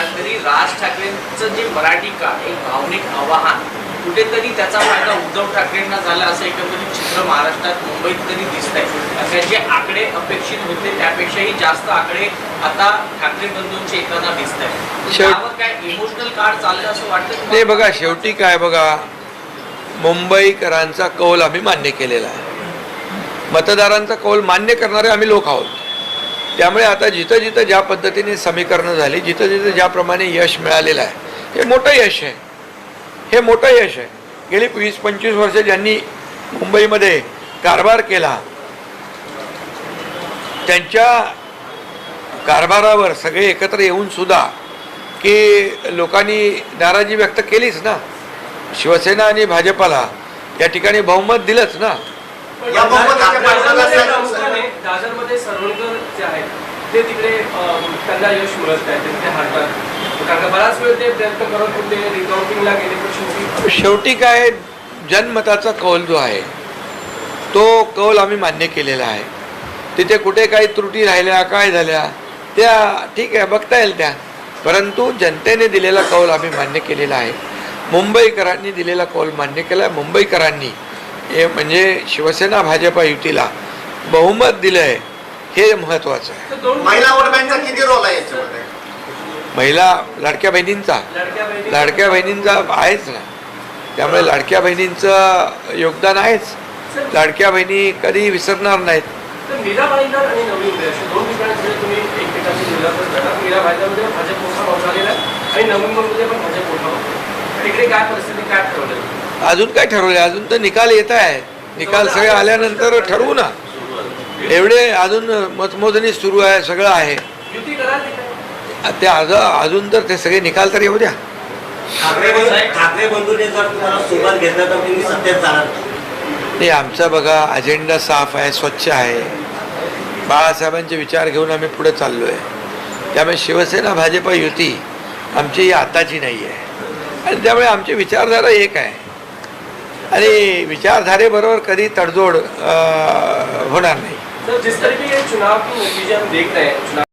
तरी राज ठाकरेंचं जे मराठी का एक भावनिक आवाहन कुठेतरी त्याचा फायदा उद्धव ठाकरेंना झाला असं एकंदरीत चित्र महाराष्ट्रात मुंबईत तरी दिसत आहे त्याचे आकडे अपेक्षित होते त्यापेक्षाही जास्त आकडे आता ठाकरे बंधूंचे येताना दिसत शेवट- त्यावर काय इमोशनल कार्ड चाललं असं वाटतं? नाही बघा शेवटी काय बघा मुंबईकरांचा कौल आम्ही मान्य केलेला आहे. मतदारांचा कौल मान्य करणारे आम्ही लोक आहोत. त्यामुळे आता जिथं जिथं ज्या पद्धतीने समीकरणं झाली जिथं जिथं ज्याप्रमाणे यश मिळालेलं आहे हे मोठं यश आहे. हे मोठं यश आहे. गेली वीस पंचवीस वर्ष ज्यांनी मुंबईमध्ये कारभार केला त्यांच्या कारभारावर सगळे एकत्र येऊन सुद्धा की लोकांनी नाराजी व्यक्त केलीच ना. शिवसेना आणि भाजपाला या ठिकाणी बहुमत दिलंच ना या बहुमताच्या दादरमध्ये पाठीमागे प्रामुख्याने दादरमध्ये सरवणकर जे आहेत ते तिकडे त्यांना यश मिळत आहे ते तिथे हारतात कारण का बराच वेळ ते प्रयत्न करत होते रिकाउंटिंगला गेले पण शेवटी शेवटी काय जनमताचा कौल जो आहे तो कौल आम्ही मान्य केलेला आहे. तिथे कुठे काही त्रुटी राहिल्या काय झाल्या त्या ठीक आहे बघता येईल त्या. परंतु जनतेने दिलेला कौल आम्ही मान्य केलेला आहे. मुंबईकरांनी दिलेला कौल मान्य केला मुंबईकरांनी हे म्हणजे शिवसेना भाजपा युतीला बहुमत दिलं आहे हे महत्त्वाचं आहे. महिला वोट बँकचा किती रोल आहे याच्यामध्ये? महिला लाडक्या बहिणींचा. लाडक्या बहिणी लाडक्या बहिणींचा आहेच ना. त्यामुळे लाडक्या बहिणींचं योगदान आहेच. लाडक्या बहिणी कधी विसरणार नाहीत. अजून काय ठरवले अजून तर निकाल येत आहे. निकाल सगळे आल्यानंतर ठरवू ना. एवढे अजून मतमोजणी सुरू आहे सगळं आहे. युती कराल तिकडे ते आज अजून तर ते सगळे निकाल तर येऊ द्या. ठाकरे बंधू- ठाकरे बंधूंनी जर तुम्हाला सोबत घेतलं तर तुम्ही सत्तेत जाणार. नाही. आमचा बघा अजेंडा साफ आहे स्वच्छ आहे. बाळासाहेबांचे विचार घेऊन आम्ही पुढे चाललो आहे त्यामुळे शिवसेना भाजप युती आमची ही आताची नाही आहे. आणि त्यामुळे आमची विचारधारा एक आहे. आणि विचारधारेबरोबर कधी तडजोड होणार नाही. तो जिस तरीके के चुनाव की नतीजे हम देख रहे हैं